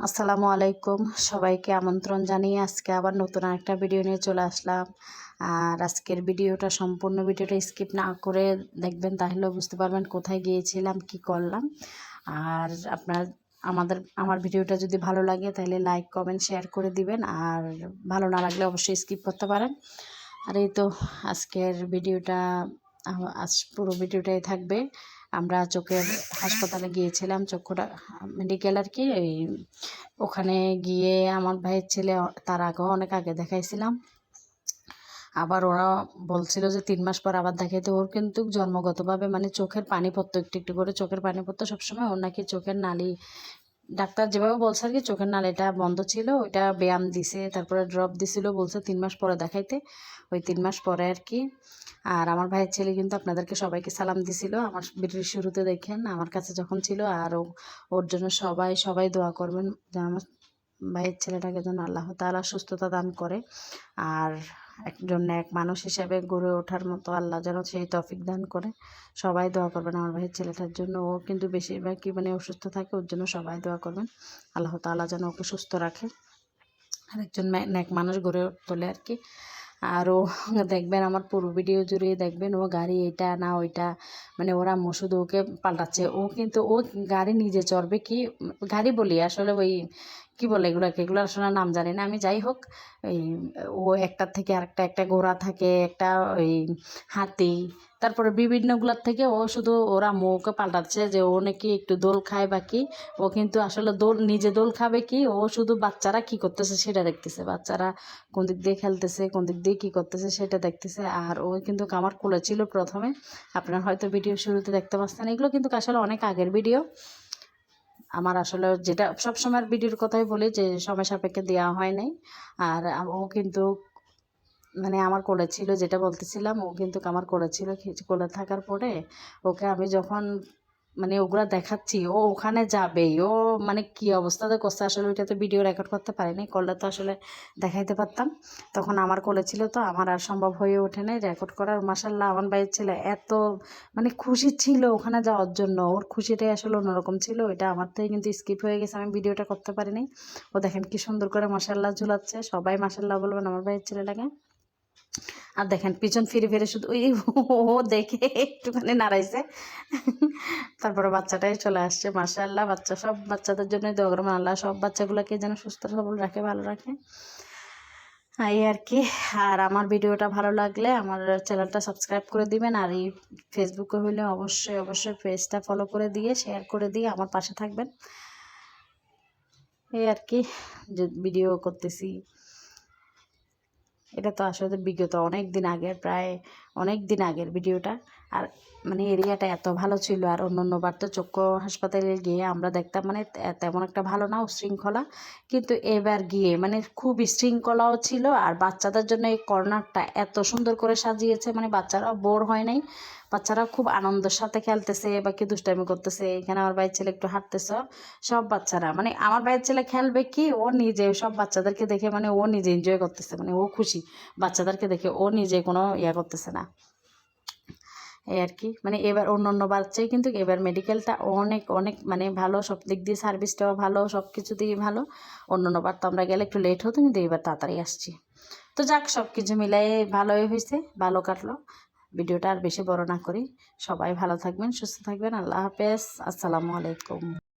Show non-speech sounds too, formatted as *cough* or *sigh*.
আসসালামু আলাইকুম। সবাইকে আমন্ত্রণ জানিয়ে আজকে আবার নতুন একটা ভিডিও নিয়ে চলে আসলাম। আর আজকের ভিডিওটা সম্পূর্ণ ভিডিওটা স্কিপ না করে দেখবেন, তাহলেও বুঝতে পারবেন কোথায় গিয়েছিলাম, কি করলাম। আর আপনার, আমাদের, আমার ভিডিওটা যদি ভালো লাগে, তাহলে লাইক কমেন্ট শেয়ার করে দিবেন। আর ভালো না লাগলে অবশ্যই স্কিপ করতে পারেন। আর এই তো আজকের ভিডিওটা আজ পুরো ভিডিওটাই থাকবে। আমরা চোখের হাসপাতালে গিয়েছিলাম, চক্ষুটা মেডিকেল আর কি ওই ওখানে গিয়ে আমার ভাইয়ের ছেলে, তার আগেও অনেক আগে দেখাইছিলাম। আবার ওরা বলছিল যে তিন মাস পর আবার দেখাইতে, ওর কিন্তু জন্মগতভাবে মানে চোখের পানি পড়তো একটু একটু করে চোখের পানি পড়তো সবসময় ওর নাকি চোখের নালি ডাক্তার যেভাবে বলছে আর কি, চোখের নালিটা বন্ধ ছিল, ওইটা ব্যায়াম দিছে, তারপরে ড্রপ দিছিল বলছে তিন মাস পরে দেখাইতে। ওই তিন মাস পরে আর কি। আর আমার ভাইয়ের ছেলে কিন্তু আপনাদেরকে সবাইকে সালাম দিছিল, আমার ভিডিওর শুরুতে দেখেন, আমার কাছে যখন ছিল, আর ওর জন্য সবাই সবাই দোয়া করবেন যে আমার ভাইয়ের ছেলেটাকে যেন আল্লাহ তালা সুস্থতা দান করে। আর একজন এক মানুষ হিসেবে গড়ে ওঠার মতো আল্লাহ যেন সেই তফিক দান করে। সবাই দোয়া করবেন আমার ভাইয়ের ছেলেটার জন্য। ও কিন্তু বেশিরভাগ মানে অসুস্থ থাকে, ওর জন্য সবাই দোয়া করবেন। আল্লাহ তাল্লাহ যেন ওকে সুস্থ রাখে। আর একজন ন্যাক মানুষ গড়ে তোলে আর কি। আরও *laughs* দেখবেন আমার পুরো ভিডিও জুড়ে দেখবেন ও গাড়ি এটা না ওইটা মানে ওরা মসুদ ওকে পাল্টাচ্ছে। ও কিন্তু ও গাড়ি নিজে চড়বে কি? গাড়ি বলি, আসলে ওই কি বলে এগুলোকে? এগুলো আসলে নাম জানি না। আমি যাই হোক ওই ও একটার থেকে আরেকটা, একটা ঘোড়া থাকে, একটা ওই হাতি, তারপরে বিভিন্নগুলোর থেকে ও শুধু ওরা মুখে পাল্টাচ্ছে যে ও নাকি একটু দোল খায় বা কি। ও কিন্তু আসলে দোল, নিজে দোল খাবে কি? ও শুধু বাচ্চারা কি করতেছে সেটা দেখতেছে। বাচ্চারা কোন দিক দিয়ে খেলতেছে, কোন দিক দিয়ে কী করতেছে সেটা দেখতেছে। আর ও কিন্তু আমার কোলে ছিল প্রথমে। আপনার হয়তো ভিডিও শুরুতে দেখতে পাচ্ছেন। এগুলো কিন্তু আসলে অনেক আগের ভিডিও। আমার আসলে যেটা সবসময় ভিডিওর কথাই বলি যে সময় সাপেক্ষে দেওয়া হয় নাই। আর ও কিন্তু মানে আমার কোলে ছিল, যেটা বলতেছিলাম, ও কিন্তু আমার কোলে ছিল কোলে থাকার পরে ওকে আমি যখন মানে ওগুলা দেখাচ্ছি, ও ওখানে যাবেই ও মানে কি অবস্থাতে করছে, আসলে ওইটা তো ভিডিও রেকর্ড করতে পারিনি করলে তো আসলে দেখাইতে পারতাম। তখন আমার কোলে ছিল তো, আমার আর সম্ভব হয়ে ওঠে নাই রেকর্ড করার। মাসাল্লাহ আমার বাইরের ছেলে এত মানে খুশি ছিল ওখানে যাওয়ার জন্য, ওর খুশিটাই আসলে অন্যরকম ছিল, ওইটা আমার থেকে কিন্তু স্কিপ হয়ে গেছে, আমি ভিডিওটা করতে পারিনি। ও দেখেন কি সুন্দর করে মাসাল্লাহ ঝুলাচ্ছে, সবাই মাসাল্লাহ বলবেন আমার বাইরের ছেলেটাকে। আর দেখেন, পিছন ফিরে ফিরে শুধু ওই ও দেখে একটুখানি নাড়াইছে। তারপরে বাচ্চাটাই চলে আসছে মাসাল্লাহ বাচ্চা, সব বাচ্চাদের জন্য দোয়া আল্লাহ, সব বাচ্চাগুলোকে যেন সুস্থ সবল রাখে, ভালো রাখে। এই আর কি, আর আমার ভিডিওটা ভালো লাগলে আমার চ্যানেলটা সাবস্ক্রাইব করে দিবেন, আর এই ফেসবুকে হইলে অবশ্যই অবশ্যই পেজটা ফলো করে দিয়ে শেয়ার করে দিয়ে আমার পাশে থাকবেন। এই আর কি ভিডিও করতেছি। এটা তো আসলে বিগত অনেক দিন আগের প্রায় অনেক দিন আগের ভিডিওটা আর মানে এরিয়াটা এত ভালো ছিল আর অন্য অন্যবার তো চক্ষু হাসপাতালে গিয়ে আমরা দেখতাম মানে তেমন একটা ভালো না উশৃঙ্খলা। কিন্তু এবার গিয়ে মানে খুব শৃঙ্খলাও ছিল আর বাচ্চাদের জন্য এই কর্নারটা এত সুন্দর করে সাজিয়েছে মানে বাচ্চারাও বোর হয় নাই। বাচ্চারা খুব আনন্দের সাথে খেলতেছে বা কি দুষ্টামি করতেছে। এখানে আমার ভাইয়ের ছেলে একটু হাঁটতেছে। সব বাচ্চারা মানে আমার ভাইয়ের ছেলে খেলবে কি? ও নিজে সব বাচ্চাদেরকে দেখে মানে ও নিজে এনজয় করতেছে। মানে ও খুশি। বাচ্চাদেরকে দেখে ও নিজে কোনো ইয়া করতেছে না। এই আর কি। মানে এবার অন্য অন্য চেয়ে কিন্তু এবার মেডিকেলটা অনেক অনেক মানে ভালো সব দিক দিয়ে সার্ভিসটাও ভালো সব কিছু দিয়ে ভালো। অন্য অন্য বার তো আমরা গেলে একটু লেট হতো কিন্তু এবার তাড়াতাড়ি আসছি। তো যাক সব কিছু মিলাই ভালোই হয়েছে, ভালো কাটলো। ভিডিওটা আর বেশি বড় না করি। সবাই ভালো থাকবেন, সুস্থ থাকবেন। আল্লাহ হাফেজ। আসসালামু আলাইকুম।